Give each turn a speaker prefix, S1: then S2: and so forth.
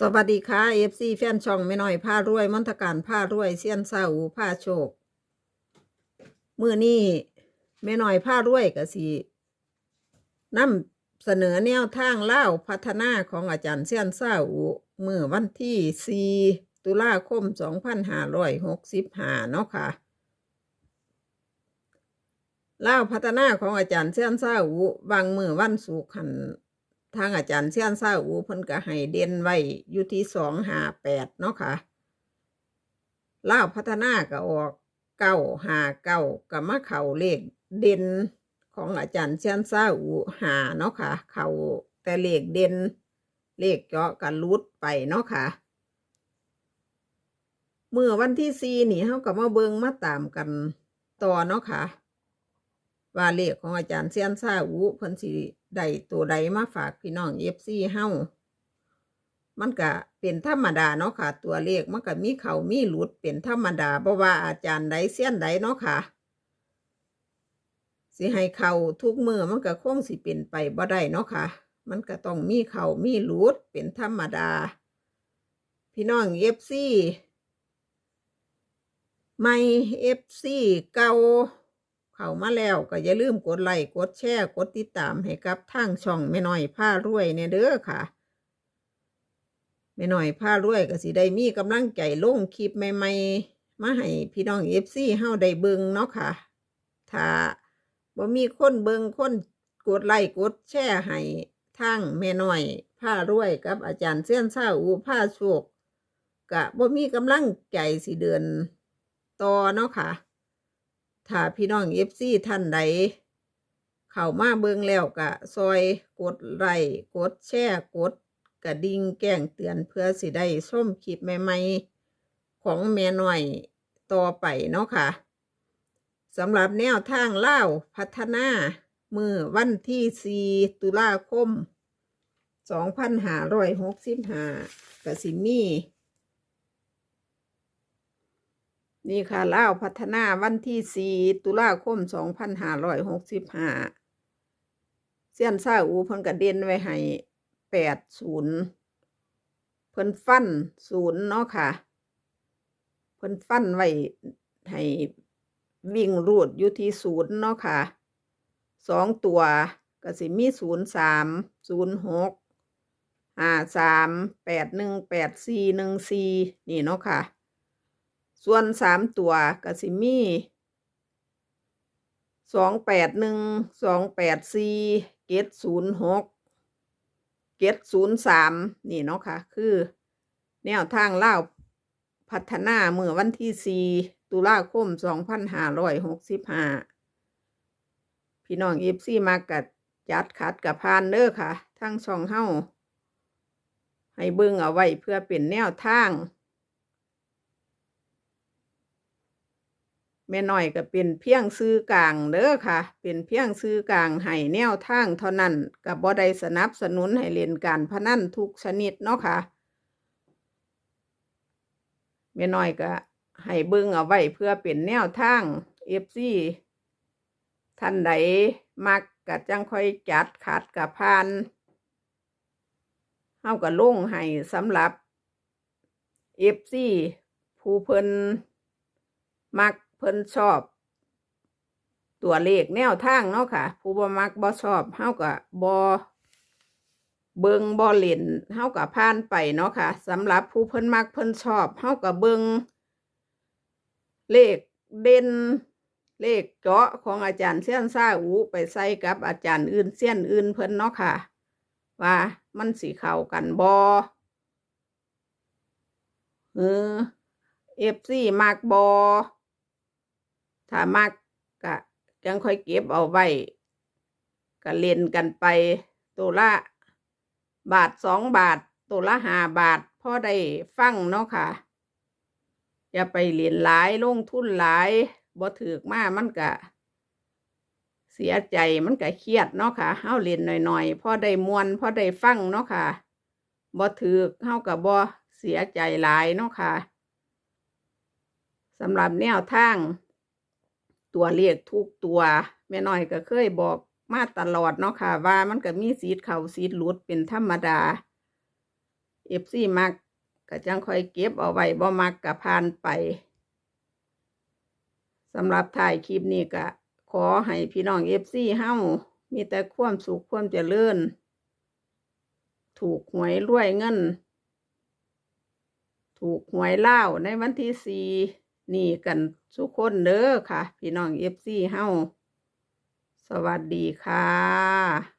S1: สวัสดีค่ะ FC แฟนช่องไม่น้อยผ้ารวยมนตการผ้ารวยเซียนเศร้าผ้าโชคมือนี้แม่น้อยผ้ารวยก็สินำเสนอแนวทางเล่าพัฒนาของอาจารย์เซียนเศร้าเมื่อวันที่4ตุลาคม2565เนาะค่ะเล่าพัฒนาของอาจารย์เซียนเศร้าบางมือวันสุขัน ทางอาจารย์เซียนซาอูเพิ่นก็ให้เด่นไว้อยู่ที่สองห้าแปดเนาะค่ะล่าพัฒนาก็ออกเก้าห้าเก้าก็มาเข่าเลขเด่นของอาจารย์เซียนซาอูหาเนาะค่ะ เข่าแต่เลขเด่นเลขเจาะกันรุดไปเนาะค่ะเมื่อวันที่สี่นี่เขาก็มาเบิงมาตามกันต่อเนาะค่ะ ว่าเลขของอาจารย์เซียนซาอูเพิ่นสิ ได้ตัวใดมาฝากพี่น้องเอฟซีเฮ้ามันก็เป็นธรรมดาเนาะค่ะ ตัวเลขมันก็มีเขามีหลุดเป็นธรรมดาเพราะว่าอาจารย์ใดเซียนใดเนาะค่ะ สิให้เขาทุกมือมันก็คงสิเป็นไปบ่ได้เนาะค่ะ มันก็ต้องมีเขามีหลุดเป็นธรรมดา พี่น้องเอฟซีไม่เอฟซีเก่า เข้ามาแล้วก็อย่าลืมกดไลค์กดแชร์กดติดตามให้กับทางช่องแม่น้อยผ้ารวยเนี่ยเด้อค่ะแม่น้อยผ้ารวยก็สิได้มีกำลังใจลงคลิปใหม่ๆมาให้พี่น้องเอฟซีเฮาได้เบิ่งเนาะค่ะ ถ้าบ่มีคนเบิ่งคนกดไลค์กดแชร์ให้ทางแม่น้อยผ้ารวยกับอาจารย์เสี้ยนซ่าอูผ้าโชคก็บ่มีกำลังใจสิเดินต่อเนาะค่ะ ถ้าพี่น้องเอฟซีท่านใดเข้ามาเบิ่งแล้วก็ซอยกดไลค์กดแชร์กดกระดิ่งแจ้งเตือนเพื่อสิได้ชมคลิปใหม่ๆ ของแม่น้อยต่อไปเนาะค่ะสำหรับแนวทางเล่าพัฒนามือวันที่ 4 ตุลาคม 2565กสิมี นี่ค่ะเล่าพัฒนาวันที่4ตุลาคม2565เสี้ยนซาอูเพิ่นกระเด็นไว้ให้80เพิ่นฟันศูนย์เนาะค่ะ เพิ่นฟันไว้ให้วิ่งรูดอยู่ที่ศูนย์เนาะค่ะสองตัวก็สิมีศูนย์สามศูนย์หกห้าสามแปดหนึ่งแปดสี่หนึ่งสี่นี่เนาะค่ะ ส่วนสามตัวก็สิมีสองแปดหนึ่งสองแปดสี่เกตศูนย์หกเกตศูนย์สามนี่เนาะค่ะ คือ แนวทางเล่าพัฒนาเมื่อวันที่สี่ตุลาคมสองพันห้าร้อยหกสิบห้าพี่น้องเอฟซีมากัดจัดขัดกับพานเด้อค่ะ ทั้งช่องเฮ้าให้เบิ่งเอาไว้เพื่อเป็นแนวทาง แม่น้อยก็เป็นเพียงซื้อกลางเด้อค่ะ เป็นเพียงซื้อกลางให้แนวทางเท่านั้นกับบ่ได้สนับสนุนให้เล่นการพนันทุกชนิดเนาะค่ะแม่น้อยก็ให้เบิ่งเอาไว้เพื่อเป็นแนวทางเอฟซีท่านใดมักก็จังค่อยจัดขัดกับพานเฮาก็ลงให้สำหรับเอฟซีผู้เพิ่นมัก เพิ่นชอบ ตัวเลขแนวทางเนาะค่ะ ผู้บ่มักบ่ชอบเฮาก็บ่เบิงบ่เล่นเฮาก็ผ่านไปเนาะค่ะสำหรับผู้เพิ่นมักเพิ่นชอบเฮาก็เบิงเลขเด่นเลขเจาะของอาจารย์เซียนซ่าอูไปใส่กับอาจารย์อื่นเซียนอื่นเพิ่นเนาะค่ะ ว่ามันสิเข้ากันบ่เออเอฟซีมักบ่ ถ้ามักก็จังค่อยเก็บเอาไว้ก็เล่นกันไปตัวละบาทสองบาทตัวละห้าบาทพ่อได้ฟังเนาะค่ะ อย่าไปเรียนหลายลงทุนหลายบ่ถือกมามันก็เสียใจมันก็เครียดเนาะค่ะเฮาเรียนหน่อยๆพอได้มวนพอได้ฟังเนาะค่ะบ่ถือเฮากับบ่เสียใจหลายเนาะค่ะสำหรับแนวทาง ตัวเลขทุกตัวแม่น้อยก็เคยบอกมาตลอดเนาะค่ะ ว่ามันก็มีสีดเขาสีดหลุดเป็นธรรมดาเอฟซีมักก็จังคอยเก็บเอาไว้บ่มักก็ผ่านไปสำหรับถ่ายคลิปนี้ก็ขอให้พี่น้องเอฟซีเฮ้ามีแต่ความสุขความเจริญ ถูกหวยรวยเงิน ถูกหวยเล่าในวันที่สี่นี่กัน ทุกคนเด้อค่ะ พี่น้องเอฟซีเฮาสวัสดีค่ะ